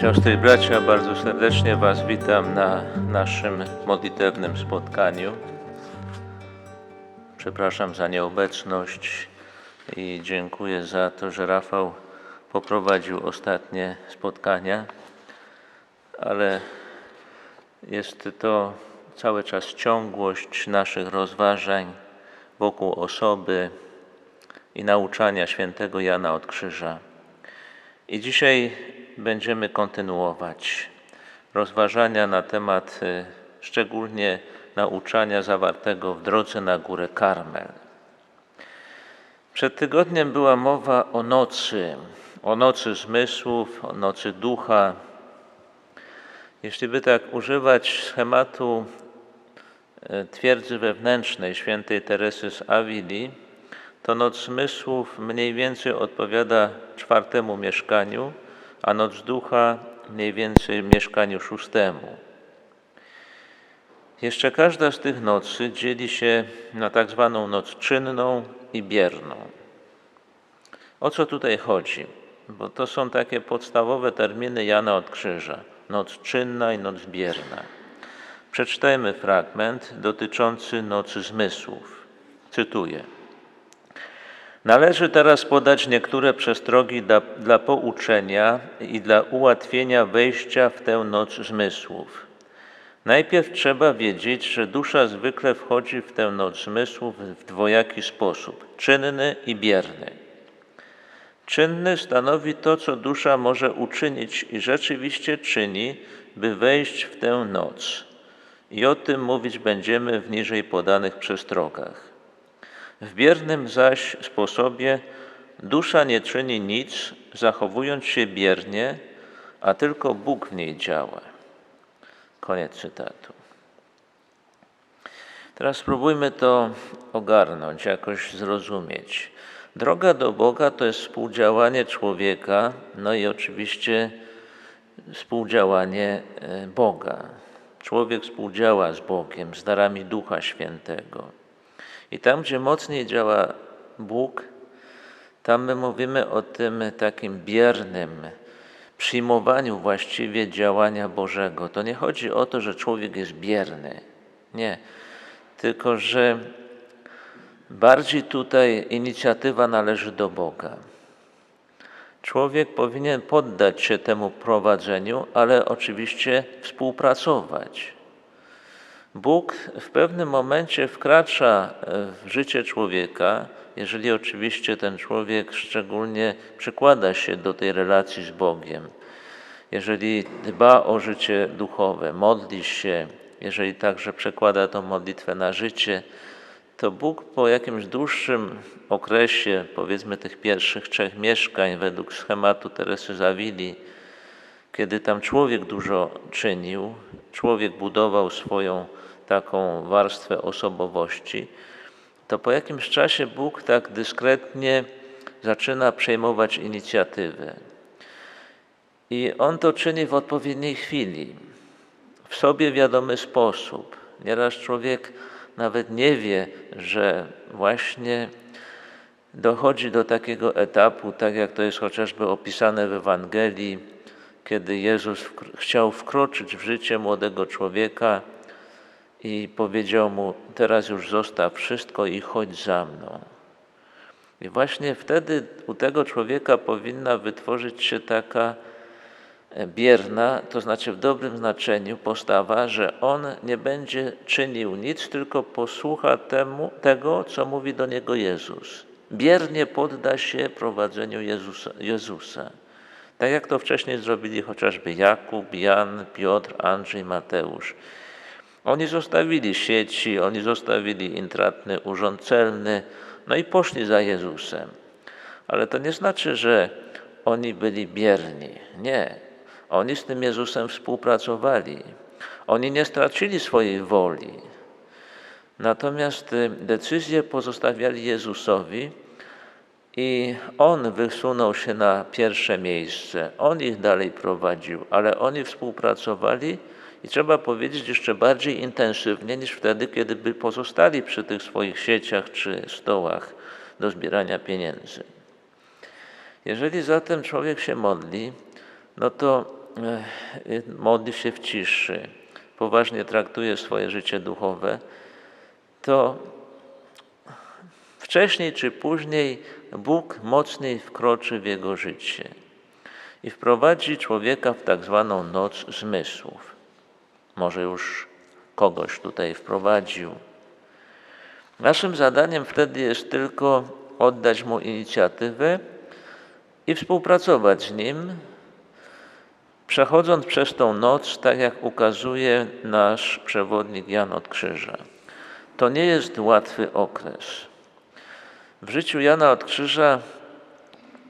Siostry i bracia, bardzo serdecznie Was witam na naszym modlitewnym spotkaniu. Przepraszam za nieobecność i dziękuję za to, że Rafał poprowadził ostatnie spotkania, ale jest to cały czas ciągłość naszych rozważań wokół osoby i nauczania świętego Jana od Krzyża. I dzisiaj będziemy kontynuować rozważania na temat y, szczególnie nauczania zawartego w drodze na górę Karmel. Przed tygodniem była mowa o nocy, o nocy zmysłów, o nocy ducha. Jeśli by tak używać schematu e, twierdzy wewnętrznej świętej Teresy z Avili, to noc zmysłów mniej więcej odpowiada czwartemu mieszkaniu, a noc ducha mniej więcej mieszkaniu szóstemu. Jeszcze każda z tych nocy dzieli się na tak zwaną noc czynną i bierną. O co tutaj chodzi? Bo to są takie podstawowe terminy Jana od Krzyża. Noc czynna i noc bierna. Przeczytajmy fragment dotyczący nocy zmysłów. Cytuję. Należy teraz podać niektóre przestrogi dla, dla pouczenia i dla ułatwienia wejścia w tę noc zmysłów. Najpierw trzeba wiedzieć, że dusza zwykle wchodzi w tę noc zmysłów w dwojaki sposób czynny i bierny. Czynny stanowi to, co dusza może uczynić i rzeczywiście czyni, by wejść w tę noc. I o tym mówić będziemy w niżej podanych przestrogach. W biernym zaś sposobie dusza nie czyni nic, zachowując się biernie, a tylko Bóg w niej działa. Koniec cytatu. Teraz spróbujmy to ogarnąć, jakoś zrozumieć. Droga do Boga to jest współdziałanie człowieka, no i oczywiście współdziałanie e, Boga. Człowiek współdziała z Bogiem, z darami Ducha Świętego. I tam, gdzie mocniej działa Bóg, tam my mówimy o tym takim biernym przyjmowaniu właściwie działania Bożego. To nie chodzi o to, że człowiek jest bierny. Nie. Tylko, że bardziej tutaj inicjatywa należy do Boga. Człowiek powinien poddać się temu prowadzeniu, ale oczywiście współpracować. Bóg w pewnym momencie wkracza e, w życie człowieka, jeżeli oczywiście ten człowiek szczególnie przykłada się do tej relacji z Bogiem, jeżeli dba o życie duchowe, modli się, jeżeli także przekłada tą modlitwę na życie, to Bóg po jakimś dłuższym okresie, powiedzmy tych pierwszych trzech mieszkań, według schematu Teresy Zawili, kiedy tam człowiek dużo czynił, człowiek budował swoją taką warstwę osobowości, to po jakimś czasie Bóg tak dyskretnie zaczyna przejmować inicjatywę. I On to czyni w odpowiedniej chwili, w sobie wiadomy sposób. Nieraz człowiek nawet nie wie, że właśnie dochodzi do takiego etapu, tak jak to jest chociażby opisane w Ewangelii, kiedy Jezus chciał wkroczyć w życie młodego człowieka i powiedział mu: Teraz już zostaw wszystko i chodź za mną. I właśnie wtedy u tego człowieka powinna wytworzyć się taka e, bierna, to znaczy w dobrym znaczeniu postawa, że on nie będzie czynił nic, tylko posłucha temu, tego, co mówi do niego Jezus. Biernie podda się prowadzeniu Jezusa. Jezusa. Tak jak to wcześniej zrobili chociażby Jakub, Jan, Piotr, Andrzej, Mateusz. Oni zostawili sieci, oni zostawili intratny urząd celny, no i poszli za Jezusem. Ale to nie znaczy, że oni byli bierni. Nie. Oni z tym Jezusem współpracowali. Oni nie stracili swojej woli. Natomiast y, decyzję pozostawiali Jezusowi i On wysunął się na pierwsze miejsce. On ich dalej prowadził, ale oni współpracowali i trzeba powiedzieć jeszcze bardziej intensywnie niż wtedy, kiedy by pozostali przy tych swoich sieciach czy stołach do zbierania pieniędzy. Jeżeli zatem człowiek się modli, no to e, modli się w ciszy, poważnie traktuje swoje życie duchowe, to wcześniej czy później Bóg mocniej wkroczy w jego życie i wprowadzi człowieka w tak zwaną noc zmysłów. Może już kogoś tutaj wprowadził. Naszym zadaniem wtedy jest tylko oddać mu inicjatywę i współpracować z nim, przechodząc przez tą noc, tak jak ukazuje nasz przewodnik Jan od Krzyża. To nie jest łatwy okres. W życiu Jana od Krzyża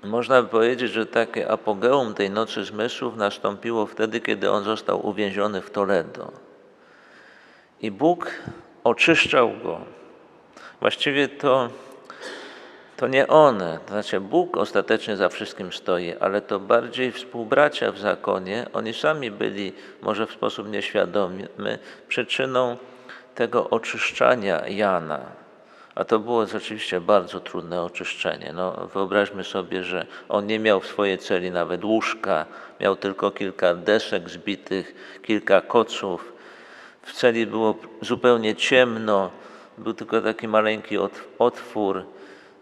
można by powiedzieć, że takie apogeum tej nocy zmysłów nastąpiło wtedy, kiedy on został uwięziony w Toledo. I Bóg oczyszczał go. Właściwie to, to nie on, to znaczy Bóg ostatecznie za wszystkim stoi, ale to bardziej współbracia w zakonie. Oni sami byli, może w sposób nieświadomy, przyczyną tego oczyszczania Jana. A to było rzeczywiście bardzo trudne oczyszczenie. No, wyobraźmy sobie, że on nie miał w swojej celi nawet łóżka, miał tylko kilka desek zbitych, kilka koców. W celi było zupełnie ciemno, był tylko taki maleńki otwór.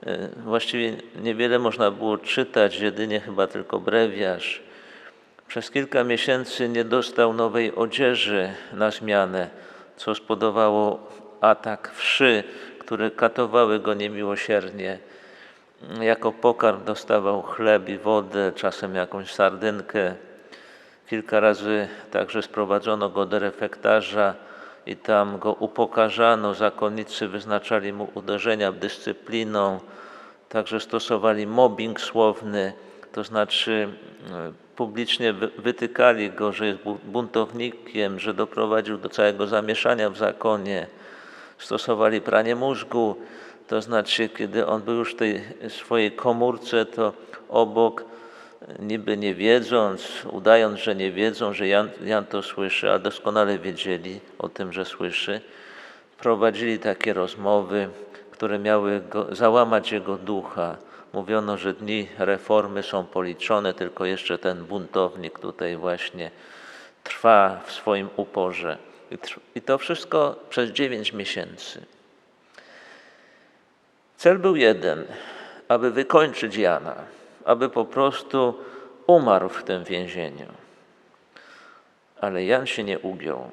E, właściwie niewiele można było czytać, jedynie chyba tylko brewiarz. Przez kilka miesięcy nie dostał nowej odzieży na zmianę, co spowodowało atak wszy, które katowały go niemiłosiernie. Jako pokarm dostawał chleb i wodę, czasem jakąś sardynkę. Kilka razy także sprowadzono go do refektarza i tam go upokarzano. Zakonnicy wyznaczali mu uderzenia dyscypliną, także stosowali mobbing słowny, to znaczy e, publicznie wytykali go, że jest buntownikiem, że doprowadził do całego zamieszania w zakonie stosowali pranie mózgu, to znaczy, kiedy on był już w tej swojej komórce, to obok, niby nie wiedząc, udając, że nie wiedzą, że Jan, Jan to słyszy, a doskonale wiedzieli o tym, że słyszy, prowadzili takie rozmowy, które miały go, załamać jego ducha. Mówiono, że dni reformy są policzone, tylko jeszcze ten buntownik tutaj właśnie trwa w swoim uporze. I to wszystko przez dziewięć miesięcy. Cel był jeden, aby wykończyć Jana, aby po prostu umarł w tym więzieniu. Ale Jan się nie ugiął.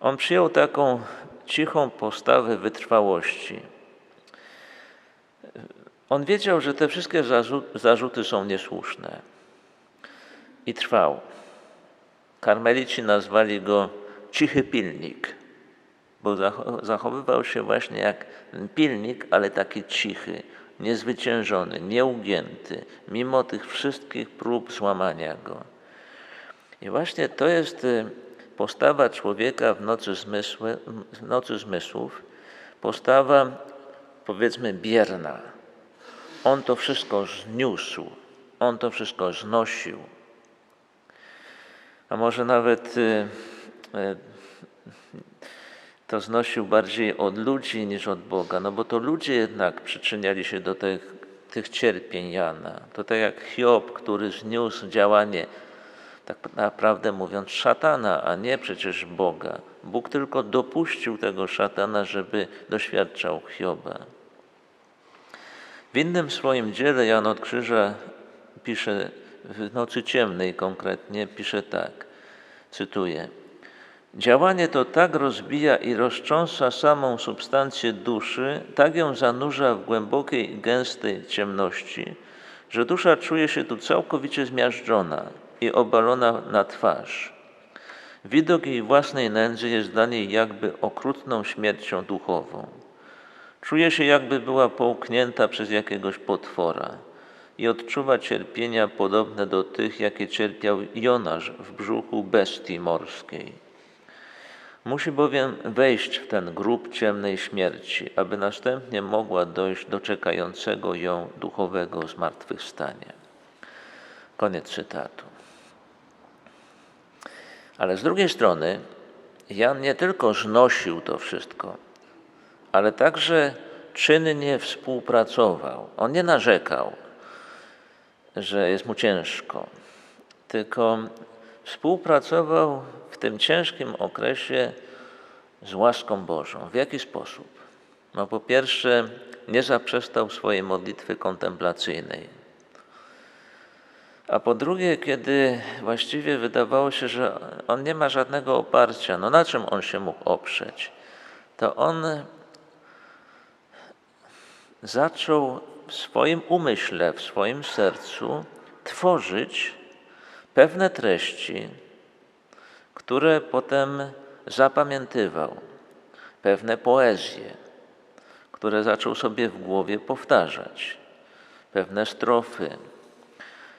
On przyjął taką cichą postawę wytrwałości. On wiedział, że te wszystkie zarzuty są niesłuszne i trwał. Karmelici nazwali go cichy pilnik, bo zachowywał się właśnie jak pilnik, ale taki cichy, niezwyciężony, nieugięty, mimo tych wszystkich prób złamania go. I właśnie to jest y, postawa człowieka w nocy, zmysły, w nocy zmysłów, postawa powiedzmy bierna. On to wszystko zniósł, on to wszystko znosił. A może nawet y, E, to znosił bardziej od ludzi niż od Boga, no bo to ludzie jednak przyczyniali się do tych, tych cierpień Jana. To tak jak Hiob, który zniósł działanie, tak naprawdę mówiąc, szatana, a nie przecież Boga. Bóg tylko dopuścił tego szatana, żeby doświadczał Hioba. W innym swoim dziele Jan od Krzyża pisze, w Nocy Ciemnej konkretnie, pisze tak, cytuję – Działanie to tak rozbija i rozcząsa samą substancję duszy, tak ją zanurza w głębokiej gęstej ciemności, że dusza czuje się tu całkowicie zmiażdżona i obalona na twarz. Widok jej własnej nędzy jest dla niej jakby okrutną śmiercią duchową. Czuje się, jakby była połknięta przez jakiegoś potwora i odczuwa cierpienia podobne do tych, jakie cierpiał Jonasz w brzuchu bestii morskiej. Musi bowiem wejść w ten grób ciemnej śmierci, aby następnie mogła dojść do czekającego ją duchowego zmartwychwstania. Koniec cytatu. Ale z drugiej strony, Jan nie tylko znosił to wszystko, ale także czynnie współpracował. On nie narzekał, że jest mu ciężko, tylko współpracował w tym ciężkim okresie z łaską Bożą. W jaki sposób? No po pierwsze, nie zaprzestał swojej modlitwy kontemplacyjnej. A po drugie, kiedy właściwie wydawało się, że on nie ma żadnego oparcia, no na czym on się mógł oprzeć, to on zaczął w swoim umyśle, w swoim sercu tworzyć pewne treści, które potem zapamiętywał, pewne poezje, które zaczął sobie w głowie powtarzać, pewne strofy.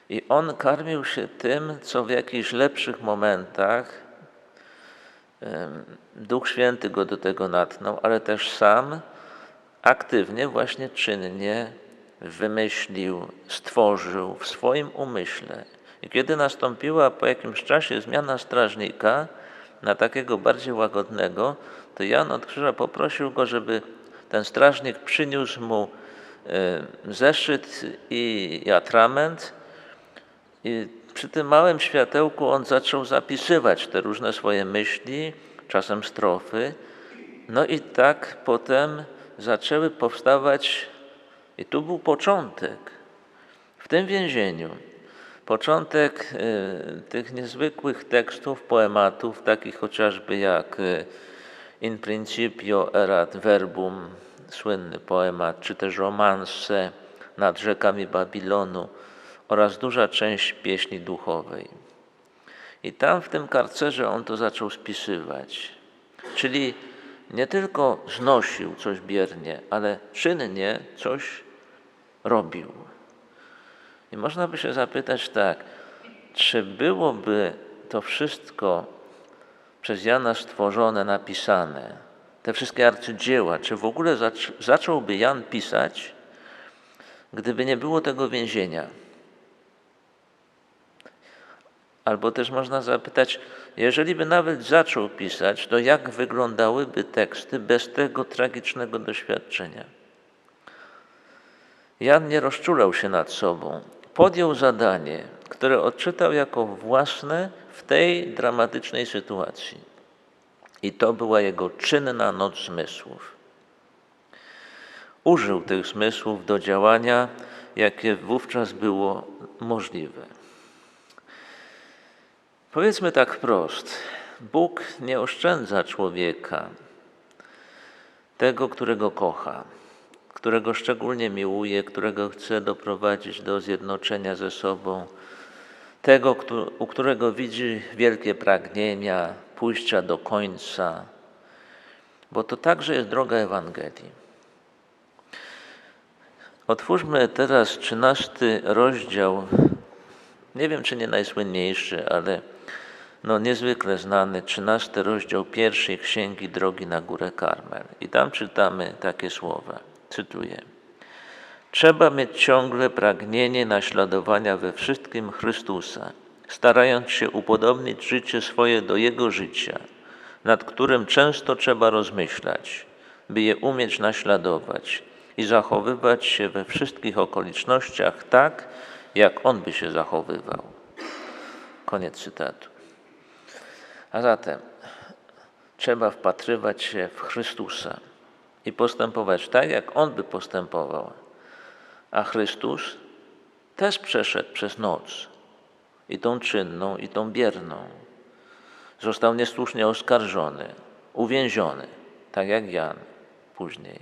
I on karmił się tym, co w jakichś lepszych momentach Duch Święty go do tego natchnął, ale też sam aktywnie, właśnie czynnie wymyślił, stworzył w swoim umyśle. I kiedy nastąpiła po jakimś czasie zmiana strażnika na takiego bardziej łagodnego, to Jan od Krzyża poprosił go, żeby ten strażnik przyniósł mu e, zeszyt i atrament i przy tym małym światełku on zaczął zapisywać te różne swoje myśli, czasem strofy. No i tak potem zaczęły powstawać, i tu był początek, w tym więzieniu, początek y, tych niezwykłych tekstów, poematów, takich chociażby jak y, In principio erat verbum, słynny poemat, czy też romanse nad rzekami Babilonu oraz duża część pieśni duchowej. I tam w tym karcerze on to zaczął spisywać. Czyli nie tylko znosił coś biernie, ale czynnie coś robił. I można by się zapytać tak, czy byłoby to wszystko przez Jana stworzone, napisane, te wszystkie arcydzieła, czy w ogóle zac zacząłby Jan pisać, gdyby nie było tego więzienia? Albo też można zapytać, jeżeli by nawet zaczął pisać, to jak wyglądałyby teksty bez tego tragicznego doświadczenia? Jan nie rozczulał się nad sobą. Podjął zadanie, które odczytał jako własne w tej dramatycznej sytuacji. I to była jego czynna noc zmysłów. Użył tych zmysłów do działania, jakie wówczas było możliwe. Powiedzmy tak wprost: Bóg nie oszczędza człowieka, tego, którego kocha, którego szczególnie miłuje, którego chce doprowadzić do zjednoczenia ze sobą, tego, u którego widzi wielkie pragnienia, pójścia do końca, bo to także jest droga Ewangelii. Otwórzmy teraz trzynasty rozdział, nie wiem czy nie najsłynniejszy, ale no niezwykle znany, trzynasty rozdział pierwszej księgi Drogi na Górę Karmel. I tam czytamy takie słowa, cytuję. Trzeba mieć ciągle pragnienie naśladowania we wszystkim Chrystusa, starając się upodobnić życie swoje do Jego życia, nad którym często trzeba rozmyślać, by je umieć naśladować i zachowywać się we wszystkich okolicznościach tak, jak On by się zachowywał. Koniec cytatu. A zatem trzeba wpatrywać się w Chrystusa i postępować tak, jak On by postępował. A Chrystus też przeszedł przez noc i tą czynną, i tą bierną. Został niesłusznie oskarżony, uwięziony, tak jak Jan później.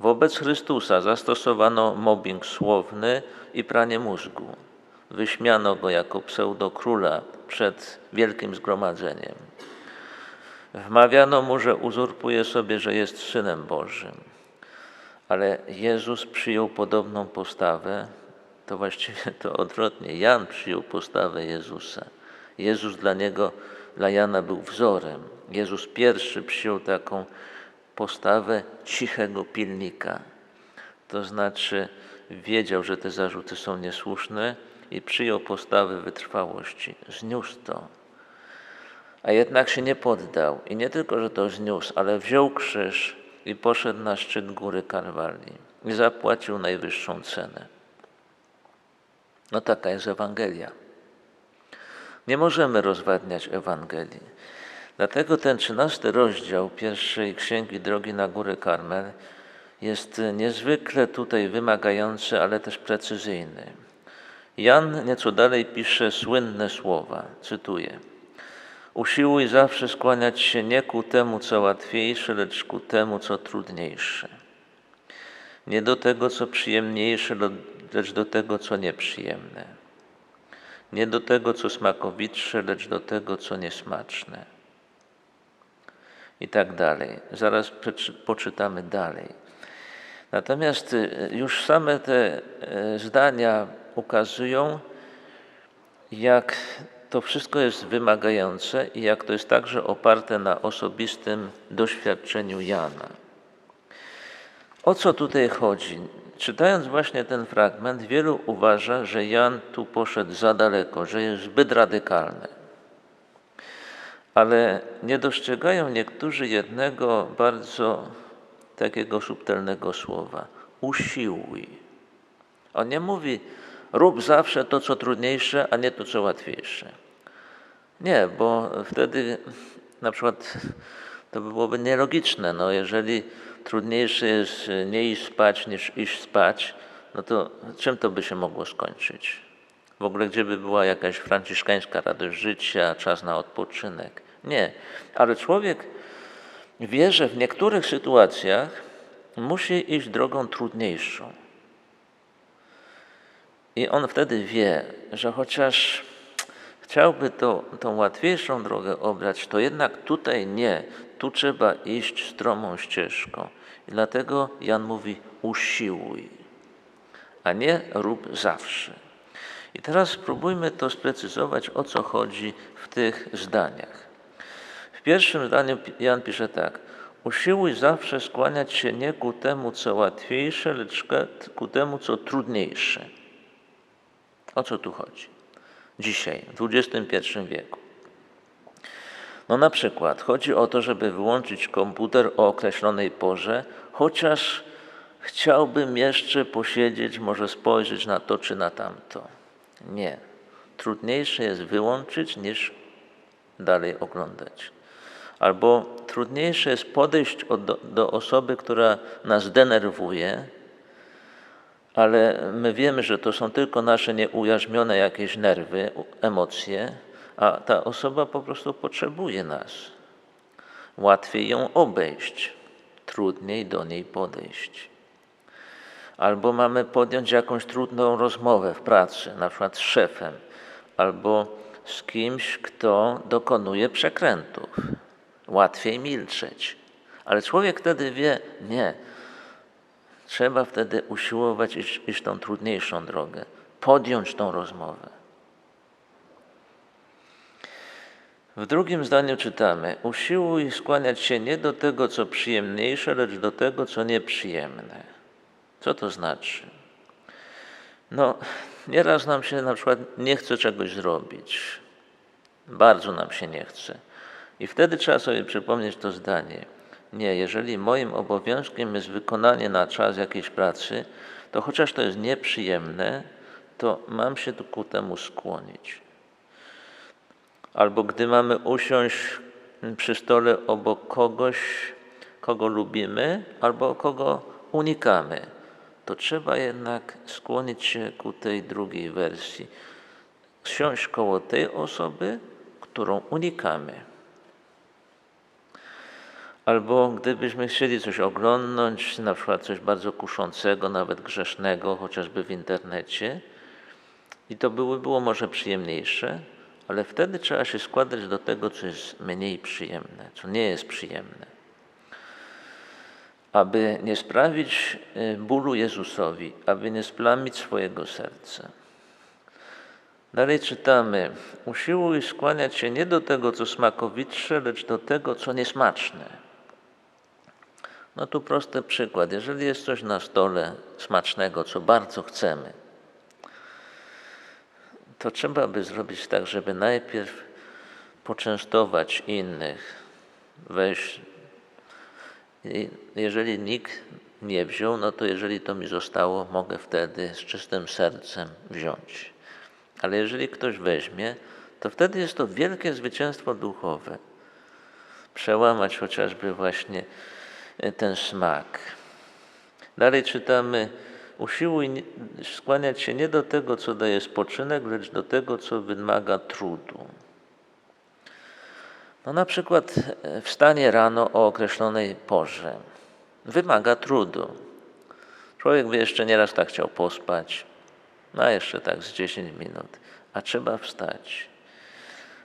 Wobec Chrystusa zastosowano mobbing słowny i pranie mózgu. Wyśmiano go jako pseudokróla przed wielkim zgromadzeniem. Wmawiano mu, że uzurpuje sobie, że jest synem Bożym. Ale Jezus przyjął podobną postawę, to właściwie to odwrotnie. Jan przyjął postawę Jezusa. Jezus dla niego, dla Jana był wzorem. Jezus pierwszy przyjął taką postawę cichego pilnika. To znaczy wiedział, że te zarzuty są niesłuszne i przyjął postawę wytrwałości. Zniósł to. A jednak się nie poddał. I nie tylko, że to zniósł, ale wziął krzyż i poszedł na szczyt góry Karwalii i zapłacił najwyższą cenę. No taka jest Ewangelia. Nie możemy rozwadniać Ewangelii. Dlatego ten trzynasty rozdział pierwszej księgi Drogi na Górę Karmel jest niezwykle tutaj wymagający, ale też precyzyjny. Jan nieco dalej pisze słynne słowa, cytuję. Usiłuj zawsze skłaniać się nie ku temu, co łatwiejsze, lecz ku temu, co trudniejsze. Nie do tego, co przyjemniejsze, lecz do tego, co nieprzyjemne. Nie do tego, co smakowitsze, lecz do tego, co niesmaczne. I tak dalej. Zaraz poczytamy dalej. Natomiast y, już same te y, zdania ukazują, jak to wszystko jest wymagające i jak to jest także oparte na osobistym doświadczeniu Jana. O co tutaj chodzi? Czytając właśnie ten fragment, wielu uważa, że Jan tu poszedł za daleko, że jest zbyt radykalny. Ale nie dostrzegają niektórzy jednego bardzo takiego subtelnego słowa: usiłuj. On nie mówi, rób zawsze to, co trudniejsze, a nie to, co łatwiejsze. Nie, bo wtedy na przykład to byłoby nielogiczne. No, jeżeli trudniejsze jest nie iść spać niż iść spać, no to czym to by się mogło skończyć? W ogóle gdzie by była jakaś franciszkańska radość życia, czas na odpoczynek? Nie, ale człowiek wie, że w niektórych sytuacjach musi iść drogą trudniejszą. I on wtedy wie, że chociaż chciałby to, tą łatwiejszą drogę obrać, to jednak tutaj nie, tu trzeba iść stromą ścieżką. I dlatego Jan mówi: usiłuj, a nie rób zawsze. I teraz spróbujmy to sprecyzować, o co chodzi w tych zdaniach. W pierwszym zdaniu Jan pisze tak: Usiłuj zawsze skłaniać się nie ku temu, co łatwiejsze, lecz ku temu, co trudniejsze. O co tu chodzi? Dzisiaj, w XXI wieku. No na przykład chodzi o to, żeby wyłączyć komputer o określonej porze, chociaż chciałbym jeszcze posiedzieć, może spojrzeć na to czy na tamto. Nie. Trudniejsze jest wyłączyć niż dalej oglądać. Albo trudniejsze jest podejść do, do osoby, która nas denerwuje, ale my wiemy, że to są tylko nasze nieujarzmione jakieś nerwy, emocje, a ta osoba po prostu potrzebuje nas. Łatwiej ją obejść, trudniej do niej podejść. Albo mamy podjąć jakąś trudną rozmowę w pracy, na przykład z szefem, albo z kimś, kto dokonuje przekrętów. Łatwiej milczeć. Ale człowiek wtedy wie, nie, trzeba wtedy usiłować iść, iść tą trudniejszą drogę, podjąć tą rozmowę. W drugim zdaniu czytamy: Usiłuj skłaniać się nie do tego, co przyjemniejsze, lecz do tego, co nieprzyjemne. Co to znaczy? No, nieraz nam się na przykład nie chce czegoś zrobić. Bardzo nam się nie chce. I wtedy trzeba sobie przypomnieć to zdanie. Nie, jeżeli moim obowiązkiem jest wykonanie na czas jakiejś pracy, to chociaż to jest nieprzyjemne, to mam się ku temu skłonić. Albo gdy mamy usiąść przy stole obok kogoś, kogo lubimy, albo kogo unikamy, to trzeba jednak skłonić się ku tej drugiej wersji. Siąść koło tej osoby, którą unikamy. Albo gdybyśmy chcieli coś oglądnąć, na przykład coś bardzo kuszącego, nawet grzesznego, chociażby w internecie, i to były, było może przyjemniejsze, ale wtedy trzeba się składać do tego, co jest mniej przyjemne, co nie jest przyjemne. Aby nie sprawić y, bólu Jezusowi, aby nie splamić swojego serca. Dalej czytamy: Usiłuj skłaniać się nie do tego, co smakowitsze, lecz do tego, co niesmaczne. No tu prosty przykład. Jeżeli jest coś na stole smacznego, co bardzo chcemy, to trzeba by zrobić tak, żeby najpierw poczęstować innych, weź. Jeżeli nikt nie wziął, no to jeżeli to mi zostało, mogę wtedy z czystym sercem wziąć. Ale jeżeli ktoś weźmie, to wtedy jest to wielkie zwycięstwo duchowe. Przełamać chociażby właśnie ten smak. Dalej czytamy, usiłuj skłaniać się nie do tego, co daje spoczynek, lecz do tego, co wymaga trudu. No na przykład e, wstanie rano o określonej porze wymaga trudu. Człowiek by jeszcze nieraz tak chciał pospać, no jeszcze tak z 10 minut, a trzeba wstać.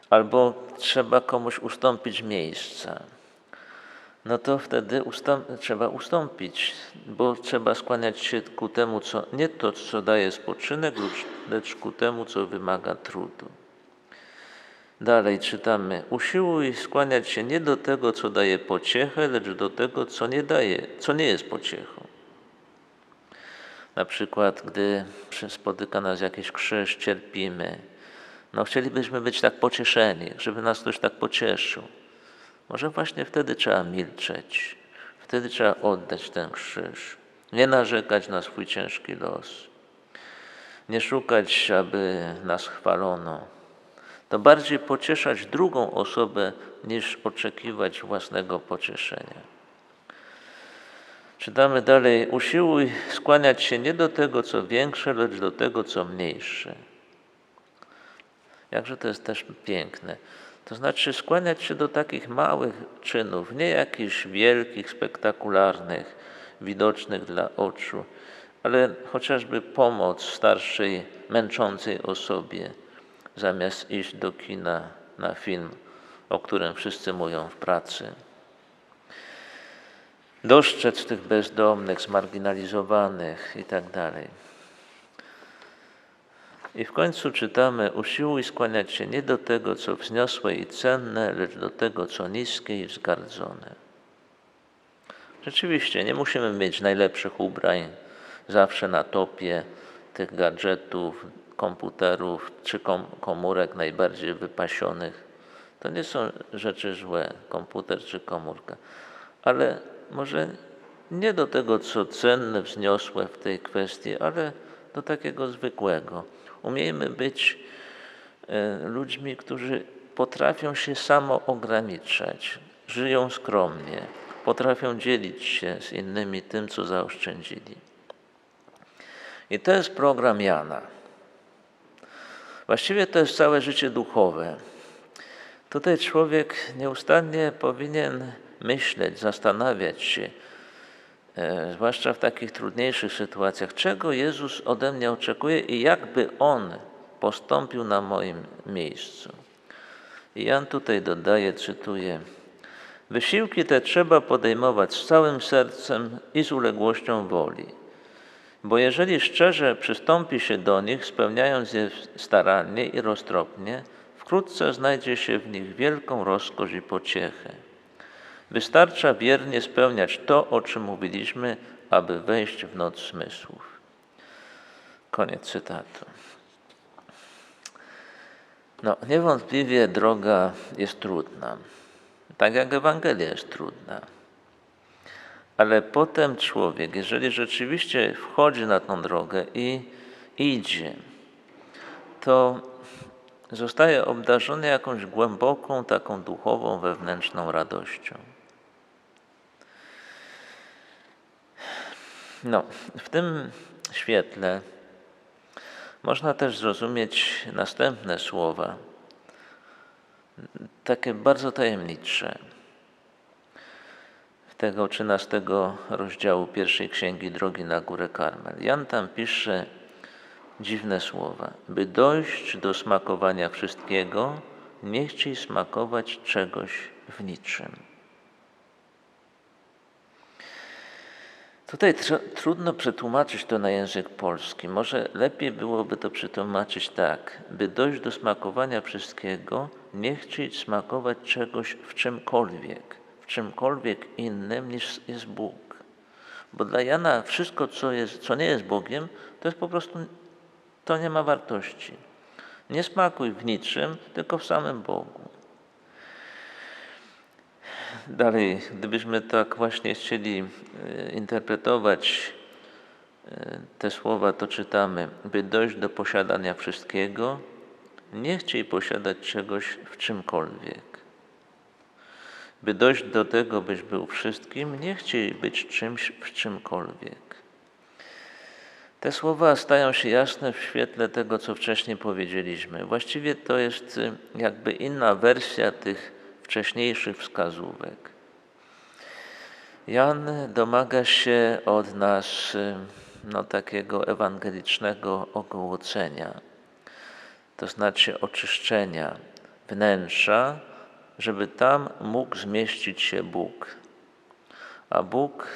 Albo trzeba komuś ustąpić miejsca. No to wtedy trzeba ustąpić, bo trzeba skłaniać się ku temu, co nie to, co daje spoczynek, lecz- ku temu, co wymaga trudu. Dalej czytamy: Usiłuj skłaniać się nie do tego, co daje pociechę, lecz do tego, co nie daje, co nie jest pociechą. Na przykład, gdy spotyka nas jakiś krzyż, cierpimy, no chcielibyśmy być tak pocieszeni, żeby nas ktoś tak pocieszył. Może właśnie wtedy trzeba milczeć, wtedy trzeba oddać ten krzyż, nie narzekać na swój ciężki los, nie szukać, aby nas chwalono. To bardziej pocieszać drugą osobę, niż oczekiwać własnego pocieszenia. Czytamy dalej, usiłuj skłaniać się nie do tego, co większe, lecz do tego, co mniejsze. Jakże to jest też piękne. To znaczy skłaniać się do takich małych czynów, nie jakichś wielkich, spektakularnych, widocznych dla oczu, ale chociażby pomoc starszej, męczącej osobie, zamiast iść do kina na film, o którym wszyscy mówią w pracy. Dostrzec tych bezdomnych, zmarginalizowanych i tak. I w końcu czytamy: Usiłuj skłaniać się nie do tego, co wzniosłe i cenne, lecz do tego, co niskie i wzgardzone. Rzeczywiście, nie musimy mieć najlepszych ubrań, zawsze na topie tych gadżetów, komputerów czy kom komórek najbardziej wypasionych. To nie są rzeczy złe, komputer czy komórka, ale może nie do tego, co cenne, wzniosłe w tej kwestii, ale do takiego zwykłego. Umiejmy być e, ludźmi, którzy potrafią się samo ograniczać, żyją skromnie, potrafią dzielić się z innymi tym, co zaoszczędzili. I to jest program Jana. Właściwie to jest całe życie duchowe. Tutaj człowiek nieustannie powinien myśleć, zastanawiać się, zwłaszcza w takich trudniejszych sytuacjach, czego Jezus ode mnie oczekuje i jakby On postąpił na moim miejscu. I Jan tutaj dodaje, cytuję: Wysiłki te trzeba podejmować z całym sercem i z uległością woli. Bo jeżeli szczerze przystąpi się do nich, spełniając je starannie i roztropnie, wkrótce znajdzie się w nich wielką rozkosz i pociechę. Wystarcza wiernie spełniać to, o czym mówiliśmy, aby wejść w noc zmysłów. Koniec cytatu. No, niewątpliwie droga jest trudna, tak jak Ewangelia jest trudna. Ale potem człowiek, jeżeli rzeczywiście wchodzi na tą drogę i idzie, to zostaje obdarzony jakąś głęboką, taką duchową, wewnętrzną radością. No, w tym świetle można też zrozumieć następne słowa, takie bardzo tajemnicze tego 13 rozdziału pierwszej księgi Drogi na Górę Karmel. Jan tam pisze dziwne słowa. By dojść do smakowania wszystkiego, nie chciej smakować czegoś w niczym. Tutaj tr trudno przetłumaczyć to na język polski. Może lepiej byłoby to przetłumaczyć tak. By dojść do smakowania wszystkiego, nie chcieć smakować czegoś w czymkolwiek w czymkolwiek innym niż jest Bóg. Bo dla Jana wszystko, co, jest, co nie jest Bogiem, to jest po prostu, to nie ma wartości. Nie smakuj w niczym, tylko w samym Bogu. Dalej, gdybyśmy tak właśnie chcieli e, interpretować e, te słowa, to czytamy, by dojść do posiadania wszystkiego, nie chciej posiadać czegoś w czymkolwiek. By dojść do tego, byś był wszystkim, nie chciej być czymś w czymkolwiek. Te słowa stają się jasne w świetle tego, co wcześniej powiedzieliśmy. Właściwie to jest y, jakby inna wersja tych wcześniejszych wskazówek. Jan domaga się od nas y, no, takiego ewangelicznego ogołocenia, to znaczy oczyszczenia wnętrza, żeby tam mógł zmieścić się Bóg. A Bóg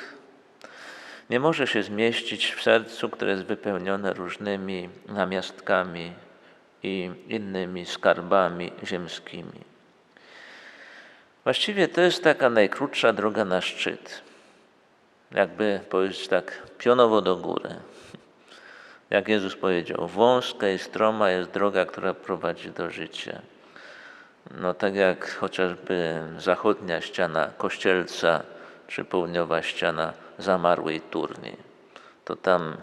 nie może się zmieścić w sercu, które jest wypełnione różnymi namiastkami i innymi skarbami ziemskimi. Właściwie to jest taka najkrótsza droga na szczyt. Jakby powiedzieć tak, pionowo do góry. Jak Jezus powiedział, wąska i stroma jest droga, która prowadzi do życia. No tak jak chociażby zachodnia ściana Kościelca, czy południowa ściana zamarłej Turni. To tam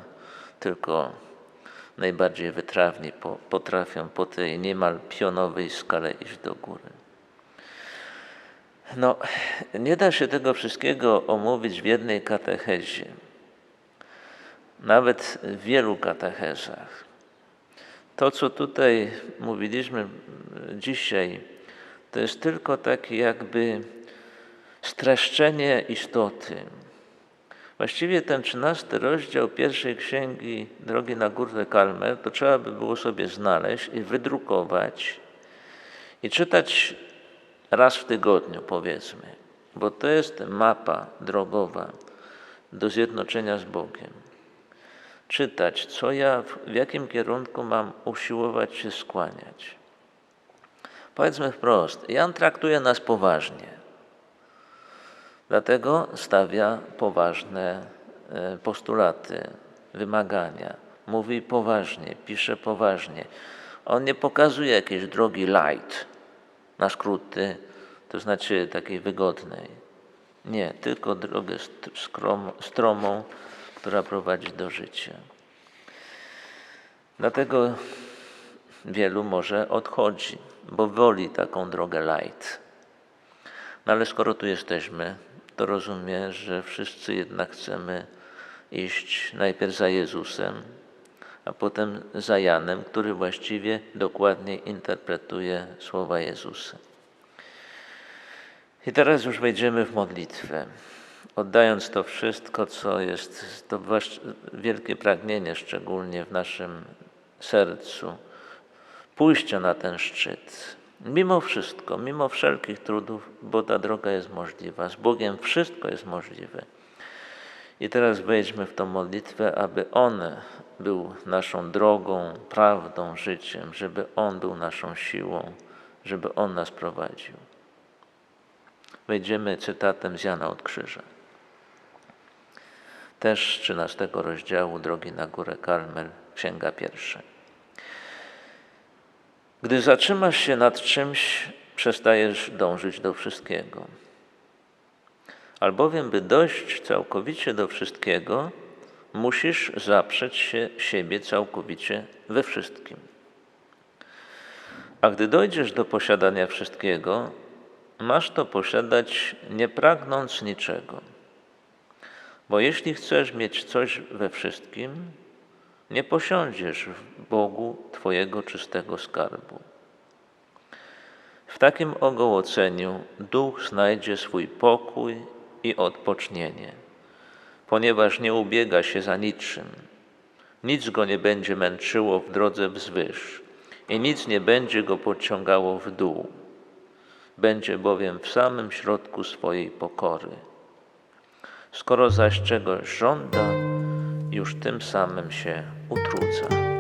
tylko najbardziej wytrawni po, potrafią po tej niemal pionowej skale iść do góry. No, nie da się tego wszystkiego omówić w jednej katechezie, nawet w wielu katechezach. To, co tutaj mówiliśmy dzisiaj, to jest tylko takie jakby streszczenie istoty. Właściwie ten trzynasty rozdział pierwszej księgi Drogi na Górę Kalmer to trzeba by było sobie znaleźć i wydrukować i czytać raz w tygodniu, powiedzmy, bo to jest mapa drogowa do zjednoczenia z Bogiem. Czytać, co ja, w jakim kierunku mam usiłować się skłaniać. Powiedzmy wprost, Jan traktuje nas poważnie. Dlatego stawia poważne e, postulaty, wymagania. Mówi poważnie, pisze poważnie. On nie pokazuje jakiejś drogi light na skróty, to znaczy takiej wygodnej. Nie, tylko drogę stromą, która prowadzi do życia. Dlatego wielu może odchodzi, bo woli taką drogę light. No ale skoro tu jesteśmy, to rozumiem, że wszyscy jednak chcemy iść najpierw za Jezusem, a potem za Janem, który właściwie dokładnie interpretuje słowa Jezusa. I teraz już wejdziemy w modlitwę. Oddając to wszystko, co jest to wielkie pragnienie, szczególnie w naszym sercu, pójścia na ten szczyt. Mimo wszystko, mimo wszelkich trudów, bo ta droga jest możliwa. Z Bogiem wszystko jest możliwe. I teraz wejdźmy w tą modlitwę, aby On był naszą drogą, prawdą, życiem, żeby On był naszą siłą, żeby On nas prowadził. Wejdziemy cytatem z Jana od Krzyża. Też z 13 rozdziału Drogi na Górę Karmel, Księga Pierwsza. Gdy zatrzymasz się nad czymś, przestajesz dążyć do wszystkiego. Albowiem, by dojść całkowicie do wszystkiego, musisz zaprzeć się siebie całkowicie we wszystkim. A gdy dojdziesz do posiadania wszystkiego, masz to posiadać nie pragnąc niczego. Bo jeśli chcesz mieć coś we wszystkim, nie posiądziesz w Bogu Twojego czystego skarbu. W takim ogołoceniu duch znajdzie swój pokój i odpocznienie, ponieważ nie ubiega się za niczym. Nic go nie będzie męczyło w drodze wzwyż i nic nie będzie go podciągało w dół. Będzie bowiem w samym środku swojej pokory. Skoro zaś czegoś żąda, już tym samym się utrudza.